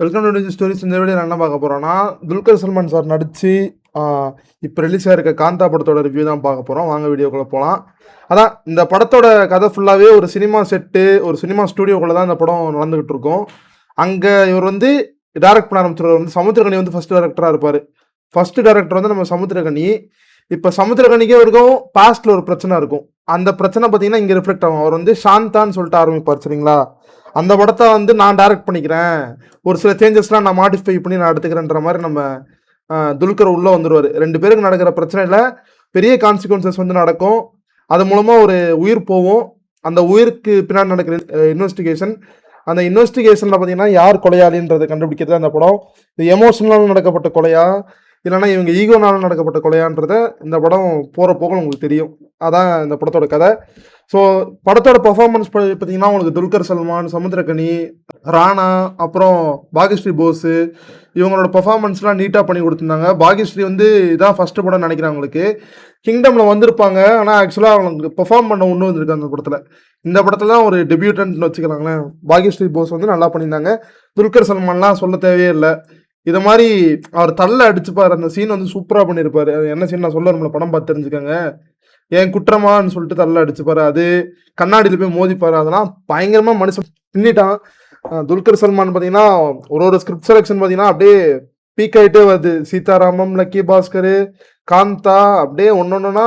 Welcome to news stories இந்த video என்ன பார்க்க போகிறோம்னா துல்கர் சல்மான் சார் நடித்து இப்போ ரிலீஸ் ஆகிருக்க காந்தா படத்தோட ரிவ்யூ தான் பார்க்க போகிறோம் வாங்க வீடியோக்குள்ளே போகலாம் அதான் இந்த படத்தோட கதை ஃபுல்லாகவே ஒரு சினிமா செட்டு ஒரு சினிமா ஸ்டூடியோக்குள்ளே தான் இந்த படம் நடந்துகிட்டு இருக்கும். அங்கே இவர் வந்து டேரக்ட் பண்ண ஆரம்பிச்சிருவார். வந்து சமுத்திரகனி வந்து ஃபஸ்ட் டேரக்டராக இருப்பார். ஃபஸ்ட்டு டேரக்டர் வந்து நம்ம சமுத்திரகனி. இப்போ சமுத்திரகனிக்கே வரைக்கும் பாஸ்ட்டில் ஒரு பிரச்சனை இருக்கும். அந்த பிரச்சனை பார்த்தீங்கன்னா இங்கே ரிஃப்ளெக்ட் ஆகும். அவர் வந்து சாந்தான்னு சொல்லிட்டு ஆரம்பிப்பார் சரிங்களா? அந்த படத்தை வந்து நான் டைரக்ட் பண்ணிக்கிறேன். ஒரு சில சேஞ்சஸ்லாம் நான் மாடிஃபை பண்ணி நான் எடுத்துக்கிறேன்ற மாதிரி நம்ம துல்கர் உள்ளே வந்துடுவார் ரெண்டு பேருக்கு நடக்கிற பிரச்சனையில் பெரிய கான்சிக்வன்சஸ் வந்து நடக்கும். அது மூலமாக ஒரு உயிர் போகும். அந்த உயிருக்கு பின்னாடி நடக்கிற இன்வெஸ்டிகேஷன் அந்த இன்வெஸ்டிகேஷனில் பார்த்தீங்கன்னா யார் கொலையாளின்றதை கண்டுபிடிக்கிறது அந்த படம். இது எமோஷனலால் நடக்கப்பட்ட கொலையா இல்லைன்னா இவங்க ஈகோனால நடக்கப்பட்ட கொலையான்றத இந்த படம் போகிற போக உங்களுக்கு தெரியும். அதான் இந்த படத்தோட கதை. ஸோ படத்தோட பெர்ஃபார்மன்ஸ் பார்த்தீங்கன்னா உங்களுக்கு துல்கர் சல்மான் சமுத்திரகனி ராணா அப்புறம் பாகிஸ்ரீ போஸு இவங்களோட பர்ஃபார்மன்ஸ்லாம் நீட்டாக பண்ணி கொடுத்துருந்தாங்க. பாகிஸ்ரீ வந்து இதான் ஃபஸ்ட்டு படம் நினைக்கிறேன் அவங்களுக்கு கிங்டமில் வந்திருப்பாங்க. ஆனால் ஆக்சுவலாக அவங்களுக்கு பெர்ஃபார்ம் பண்ண ஒன்று வந்திருக்கு அந்த படத்தில். இந்த படத்தில் தான் ஒரு டெபியூட்டன்ட்னு வச்சுக்கிறாங்களேன் பாகிஸ்ரீ போஸ் வந்து நல்லா பண்ணியிருந்தாங்க. துல்கர் சல்மான்லாம் சொல்ல தேவையே இல்லை. இதை மாதிரி அவர் தள்ள அடிச்சுப்பார். அந்த சீன் வந்து சூப்பராக பண்ணியிருப்பார். அது என்ன சீன் நான் சொல்ல நம்மள படம் பார்த்து தெரிஞ்சுக்கோங்க. ஏன் குற்றமான்னு சொல்லிட்டு தள்ள அடிச்சுப்பாரு. அது கண்ணாடியில் போய் மோதிப்பாரு. அதெல்லாம் பயங்கரமா மனுஷன் பின்னிட்டான் துல்கர் சல்மான் பார்த்தீங்கன்னா ஒரு ஒரு ஸ்கிரிப்ட் செலெக்ஷன் பார்த்தீங்கன்னா அப்படியே பீக் ஆகிட்டே வருது. சீதாராமம் லக்கி பாஸ்கர் காந்தா அப்படியே ஒன்னொன்னா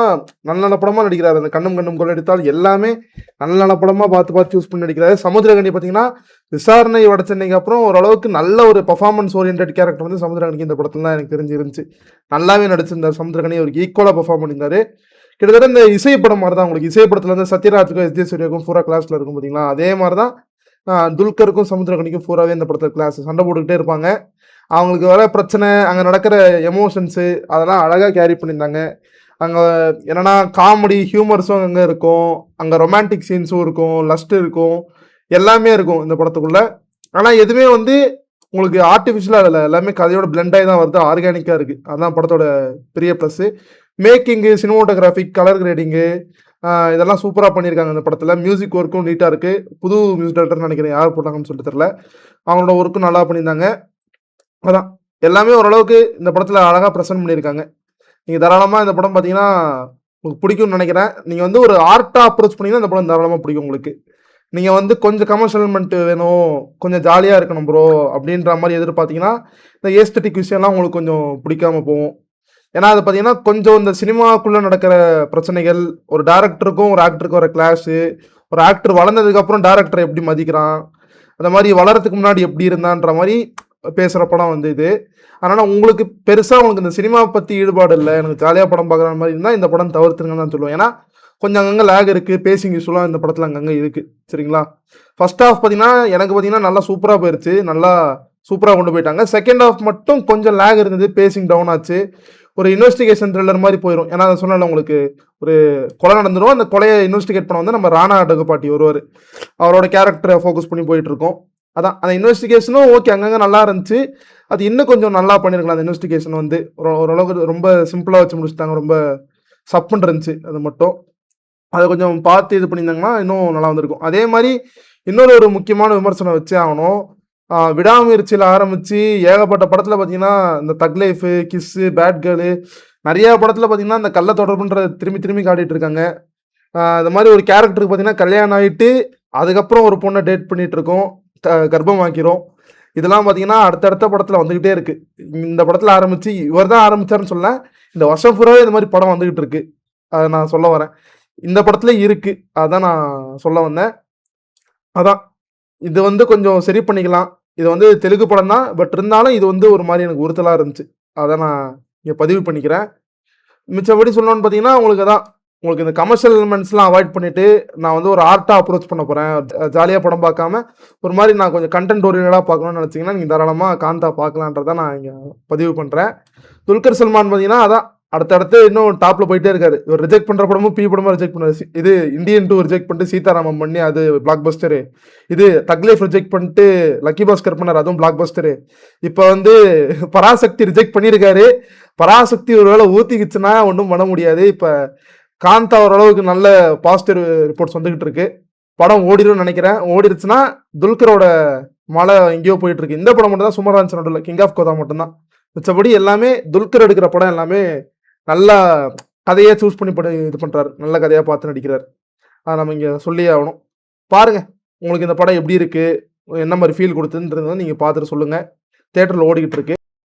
நல்ல நல்ல படமா நடிக்கிறாரு. அந்த கண்ணும் கண்ணும் கொள்ளடித்தால் எல்லாமே நல்ல நல்ல படமா பார்த்து பார்த்து சூஸ் பண்ணி நடிக்கிறாரு. சமுத்திரகனி பார்த்தீங்கன்னா விசாரணை வட சென்னைக்கு அப்புறம் ஓரளவுக்கு நல்ல ஒரு பர்ஃபார்மன்ஸ் ஓரியன்ட் கேரக்டர் வந்து சமுத்திரகனிக்கு இந்த படத்துல தான் எனக்கு தெரிஞ்சு இருந்துச்சு நல்லாவே நடிச்சிருந்தார். சமுத்திரகனி அவருக்கு ஈக்குவலாக பர்ஃபார்ம் பண்ணியிருந்தாரு. கிட்டத்தட்ட இந்த இசைப்படம் மாதிரி தான் உங்களுக்கு. இசைப்படத்தில் வந்து சத்யராஜுக்கும் எஸ். ஜே சூர்யாவுக்கும் பூரா இருக்கும் பார்த்தீங்களா அதே மாதிரி தான் துல்கருக்கும் சமுத்திரகனிக்கும் பூராவே இந்த படத்தில் கிளாஸ் சண்டை போட்டுக்கிட்டே இருப்பாங்க. அவங்களுக்கு வர பிரச்சனை அங்கே நடக்கிற எமோஷன்ஸு அதெல்லாம் அழகாக கேரி பண்ணியிருந்தாங்க. அங்கே என்னன்னா காமெடி ஹியூமர்ஸும் அங்கே இருக்கும். அங்கே ரொமான்டிக் சீன்ஸும் இருக்கும் லஸ்ட் இருக்கும். எல்லாமே இருக்கும் இந்த படத்துக்குள்ளே. ஆனால் எதுவுமே வந்து உங்களுக்கு ஆர்டிஃபிஷியலாக இல்லை. எல்லாமே கதையோட பிளெண்டாகி ஆகி தான் வருது ஆர்கானிக்காக இருக்குது அதுதான் படத்தோட பெரிய plus making cinematographic colour grading இதெல்லாம் சூப்பராக பண்ணியிருக்காங்க இந்த படத்தில். மியூசிக் ஒர்க்கும் நீட்டாக இருக்குது புது மியூசிக் டேரக்டர்னு நினைக்கிறேன் யார் போட்டாங்கன்னு சொல்லிட்டு தெரில அவங்களோட ஒர்க்கும் நல்லா பண்ணியிருந்தாங்க. அதான். எல்லாமே ஓரளவுக்கு இந்த படத்தில் அழகாக ப்ரெசென்ட் பண்ணியிருக்காங்க. நீங்கள் தாராளமாக இந்த படம் பார்த்தீங்கன்னா உங்களுக்கு பிடிக்கும்னு நினைக்கிறேன். நீங்கள் வந்து ஒரு ஆர்ட்டாக அப்ரோச் பண்ணிங்கன்னா இந்த படம் தாராளமாக பிடிக்கும் உங்களுக்கு. நீங்கள் வந்து கொஞ்சம் கமர்ஷியல்மெண்ட் வேணும். கொஞ்சம் ஜாலியாக இருக்கணும் ப்ரோ அப்படின்ற மாதிரி எதிர்பார்த்தீங்கன்னா இந்த ஏஸ்தட்டிக் விஷயம்லாம் உங்களுக்கு கொஞ்சம் பிடிக்காம போகும். ஏன்னா அது பார்த்தீங்கன்னா கொஞ்சம் இந்த சினிமாக்குள்ளே நடக்கிற பிரச்சனைகள் ஒரு டேரக்டருக்கும் ஒரு ஆக்டருக்கும் வர கிளாஷு ஒரு ஆக்டர் வளர்ந்ததுக்கப்புறம் டேரக்டரை எப்படி மதிக்கிறான் அந்த மாதிரி வளரத்துக்கு முன்னாடி எப்படி இருந்தான்ற மாதிரி பேசுகிற படம் வந்து இது. அதனால் உங்களுக்கு பெருசாக உங்களுக்கு இந்த சினிமா பற்றி ஈடுபாடு இல்லை எனக்கு ஜாலியாக படம் பார்க்குற மாதிரி இருந்தால் இந்த படம் தவிர்த்துருங்கன்னு தான் சொல்லுவேன். ஏன்னா கொஞ்சம் அங்கங்கே லேக் இருக்குது பேசிங் இஷ்யூலாம் இந்த படத்தில் அங்கங்கே இருக்குது சரிங்களா? ஃபர்ஸ்ட் ஆஃப் பார்த்தீங்கன்னா எனக்கு பார்த்தீங்கன்னா நல்லா சூப்பராக போயிருச்சு நல்லா சூப்பராக கொண்டு போயிட்டாங்க. செகண்ட் ஆஃப் மட்டும் கொஞ்சம் லேக் இருந்தது. பேசிங் டவுன் ஆச்சு. ஒரு இன்வெஸ்டிகேஷன் த்ரில்லர் மாதிரி போயிடும் ஏன்னா அதை சொன்னால உங்களுக்கு ஒரு கொலை நடந்துரும். அந்த கொலையை இன்வெஸ்டிகேட் பண்ண வந்து நம்ம ராணா டகுபாட்டி வருவார் அவரோட கேரக்டரை ஃபோக்கஸ் பண்ணி போயிட்டு இருக்கோம் அதான். அந்த இன்வெஸ்டிகேஷனும் ஓகே அங்கங்கே நல்லா இருந்துச்சு. அது இன்னும் கொஞ்சம் நல்லா பண்ணியிருக்கலாம் அந்த இன்வெஸ்டிகேஷன் வந்து. ஓரளவுக்கு ரொம்ப சிம்பிளாக வச்சு முடிச்சுட்டாங்க. ரொம்ப சப்புன்னு இருந்துச்சு அது மட்டும். அதை கொஞ்சம் பார்த்து இது பண்ணியிருந்தாங்கன்னா இன்னும் நல்லா வந்திருக்கும். அதே மாதிரி இன்னொரு ஒரு முக்கியமான விமர்சனம் வச்சே ஆகணும். விடாமுயற்சியில் ஆரம்பித்து ஏகப்பட்ட படத்தில் பார்த்தீங்கன்னா இந்த thug life kiss bad girl நிறைய படத்தில் பார்த்தீங்கன்னா இந்த கள்ள தொடர்புன்ற திரும்பி திரும்பி காட்டிட்டு இருக்காங்க. இந்த மாதிரி ஒரு கேரக்டருக்கு பார்த்தீங்கன்னா கல்யாணம் ஆகிட்டு அதுக்கப்புறம் ஒரு பொண்ணை டேட் பண்ணிகிட்டு இருக்கோம் கர்ப்பம் கர்ப்பமாக்கிறோம் இதெல்லாம் பார்த்தீங்கன்னா அடுத்தடுத்த படத்தில் வந்துக்கிட்டே இருக்குது இந்த படத்தில் ஆரம்பித்து இவர் தான் ஆரம்பிச்சாருன்னு சொல்ல இந்த வருஷம் பூராவே இந்த மாதிரி படம் வந்துக்கிட்டு இருக்கு. அதை நான் சொல்ல வரேன். இந்த படத்துல இருக்குது அதான் நான் சொல்ல வந்தேன். அதான். இது வந்து கொஞ்சம் சரி பண்ணிக்கலாம். இது வந்து தெலுங்கு படம் தான். பட் இருந்தாலும் இது வந்து ஒரு மாதிரி எனக்கு உறுத்தலாக இருந்துச்சு. அதை நான் இங்கே பதிவு பண்ணிக்கிறேன். மிச்சபடி சொல்லணும்னு பார்த்தீங்கன்னா உங்களுக்கு தான் உங்களுக்கு இந்த கமர்ஷியல் எலிமெண்ட்ஸ்லாம் அவாய்ட் பண்ணிவிட்டு நான் வந்து ஒரு ஆர்ட்டாக அப்ரோச் பண்ண போகிறேன் ஜாலியாக படம் பார்க்காம ஒரு மாதிரி நான் கொஞ்சம் கண்டென்ட் ஓரியன்டாக பார்க்கணும்னு நினச்சிங்கன்னா நீங்கள் தாராளமாக காந்தா பார்க்கலான்றதை நான் இங்கே பதிவு பண்ணுறேன் துல்கர் சல்மான் பார்த்தீங்கன்னா அதான். அடுத்தடுத்து இன்னும் டாப்ல போயிட்டே இருக்காரு. இவர் ரிஜெக்ட் பண்ற படமும் பி படமும் ரிஜெக்ட் பண்ணாரு இது இந்தியன் டூ ரிஜெக்ட் பண்ணிட்டு சீதாராமம் பண்ணி அது பிளாக் பஸ்டரு இது தக்லீஃப் ரிஜெக்ட் பண்ணிட்டு லக்கி பாஸ்கர் பண்ணார் அதுவும் பிளாக் பஸ்டரு இப்போ வந்து பராசக்தி ரிஜெக்ட் பண்ணியிருக்காரு பராசக்தி ஒருவேளை ஊத்திக்கிச்சுன்னா ஒன்றும் பண்ண முடியாது. இப்போ காந்தா ஓரளவுக்கு நல்ல பாசிட்டிவ் ரிப்போர்ட்ஸ் வந்துகிட்டு இருக்கு. படம் ஓடிடும்னு நினைக்கிறேன். ஓடிடுச்சுன்னா துல்கரோட மழை எங்கேயோ போயிட்டு இருக்கு. இந்த படம் மட்டும் தான் சுமாரா இருந்துச்சு நடுவில் கிங் ஆஃப் கோதா மட்டும்தான். மிச்சபடி எல்லாமே துல்கர் எடுக்கிற படம் எல்லாமே நல்லா கதையை சூஸ் பண்ணி படி இது பண்ணுறாரு நல்ல கதையாக பார்த்து நடிக்கிறார். அதை நம்ம இங்கே சொல்லியே ஆகணும். பாருங்கள் உங்களுக்கு இந்த படம் எப்படி இருக்குது என்ன மாதிரி ஃபீல் கொடுத்துன்றது நீங்கள் பார்த்துட்டு சொல்லுங்கள் தேட்டரில் ஓடிக்கிட்டு இருக்கு.